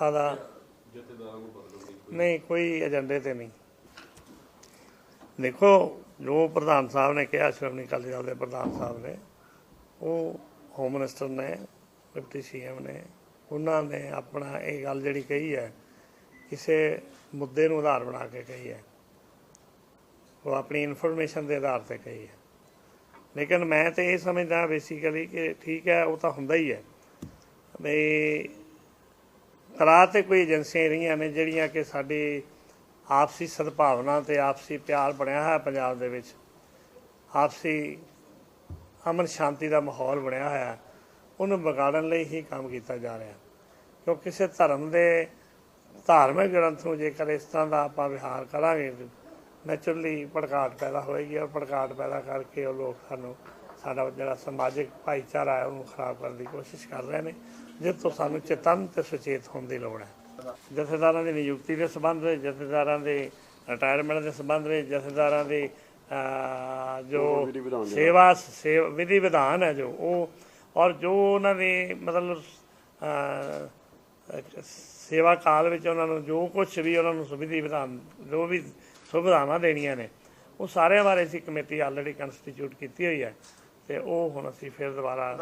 ਕਾਦਾ ਜਥੇਦਾਰਾਂ ਨਹੀਂ, ਕੋਈ ਏਜੰਡੇ ਤੇ ਨਹੀਂ। ਦੇਖੋ, ਜੋ ਪ੍ਰਧਾਨ ਸਾਹਿਬ ਨੇ ਕਿਹਾ, ਸ਼੍ਰੋਮਣੀ ਅਕਾਲੀ ਦਲ ਦੇ ਪ੍ਰਧਾਨ ਸਾਹਿਬ ਨੇ, ਉਹ ਹੋਮ ਮਿਨਿਸਟਰ ਨੇ ਡਿਪਟੀ ਸੀਐਮ ਨੇ, ਉਹਨਾਂ ਨੇ ਆਪਣਾ ਇਹ ਗੱਲ ਜਿਹੜੀ ਕਹੀ ਹੈ, ਕਿਸੇ ਮੁੱਦੇ ਨੂੰ ਆਧਾਰ ਬਣਾ ਕੇ ਕਹੀ ਹੈ। ਉਹ ਆਪਣੀ ਇਨਫੋਰਮੇਸ਼ਨ ਦੇ ਆਧਾਰ ਤੇ ਕਹੀ ਹੈ। ਲੇਕਿਨ ਮੈਂ ਤੇ ਇਹ ਸਮਝਦਾ ਬੇਸਿਕਲੀ ਕਿ ਠੀਕ ਹੈ, ਉਹ ਤਾਂ ਹੁੰਦਾ ਹੀ ਹੈ। ਵੀ ਕਰਾ ਤੇ ਕੋਈ ਏਜੰਸੀਆਂ ਰਹੀਆਂ ਨੇ ਜਿਹੜੀਆਂ ਕਿ ਸਾਡੀ ਆਪਸੀ ਸਦਭਾਵਨਾ ਤੇ ਆਪਸੀ ਪਿਆਰ ਬਣਿਆ ਹੋਇਆ ਪੰਜਾਬ ਦੇ ਵਿੱਚ। ਆਪਸੀ ਅਮਨ ਸ਼ਾਂਤੀ ਦਾ ਮਾਹੌਲ ਬਣਿਆ ਹੋਇਆ। ਉਹਨੂੰ ਵਿਗਾੜਨ ਲਈ ਹੀ ਕੰਮ ਕੀਤਾ ਜਾ ਰਿਹਾ। ਕਿਉਂ ਕਿਸੇ ਧਰਮ ਦੇ ਧਾਰਮਿਕ ਗ੍ਰੰਥ ਨੂੰ ਜੇਕਰ ਇਸ ਤਰ੍ਹਾਂ ਦਾ ਆਪਾਂ ਵਿਹਾਰ ਕਰਾਂਗੇ, ਨੈਚੁਰਲੀ ਭੜਕਾਟ ਪੈਦਾ ਹੋਏਗੀ ਔਰ ਭੜਕਾਟ ਪੈਦਾ ਕਰਕੇ ਉਹ ਲੋਕ ਸਾਨੂੰ ਸਾਡਾ ਜਿਹੜਾ ਸਮਾਜਿਕ ਭਾਈਚਾਰਾ ਹੈ ਉਹਨੂੰ ਖਰਾਬ ਕਰਨ ਦੀ ਕੋਸ਼ਿਸ਼ ਕਰ ਰਹੇ ਨੇ। ਜਿਸ ਤੋਂ ਸਾਨੂੰ ਚੇਤਨ ਤੇ ਸੁਚੇਤ ਹੋਣ ਦੀ ਲੋੜ ਹੈ। ਜਥੇਦਾਰਾਂ ਦੀ ਨਿਯੁਕਤੀ ਦੇ ਸੰਬੰਧ ਵਿੱਚ ਜਥੇਦਾਰਾਂ ਦੇ ਰਿਟਾਇਰਮੈਂਟ ਦੇ ਸੰਬੰਧ ਵਿੱਚ ਜਥੇਦਾਰਾਂ ਦੇ ਜੋ ਸੇਵਾ ਸੇਵਾ ਵਿਧੀ ਵਿਧਾਨ ਹੈ ਜੋ ਉਹ ਔਰ ਜੋ ਉਹਨਾਂ ਦੇ ਮਤਲਬ ਸੇਵਾ ਕਾਲ ਵਿੱਚ ਉਹਨਾਂ ਨੂੰ ਜੋ ਕੁਝ ਵੀ ਉਹਨਾਂ ਨੂੰ ਸੁਵਿਧੀ ਵਿਧਾਨ ਜੋ ਵੀ ਸੁਵਿਧਾਵਾਂ ਦੇਣੀਆਂ ਨੇ ਉਹ ਸਾਰਿਆਂ ਬਾਰੇ ਅਸੀਂ ਕਮੇਟੀ ਆਲਰੇਡੀ ਕੰਸਟੀਚਿਊਟ ਕੀਤੀ ਹੋਈ ਹੈ। ਤੇ ਉਹ ਹੁਣ ਅਸੀਂ ਫਿਰ ਦੁਬਾਰਾ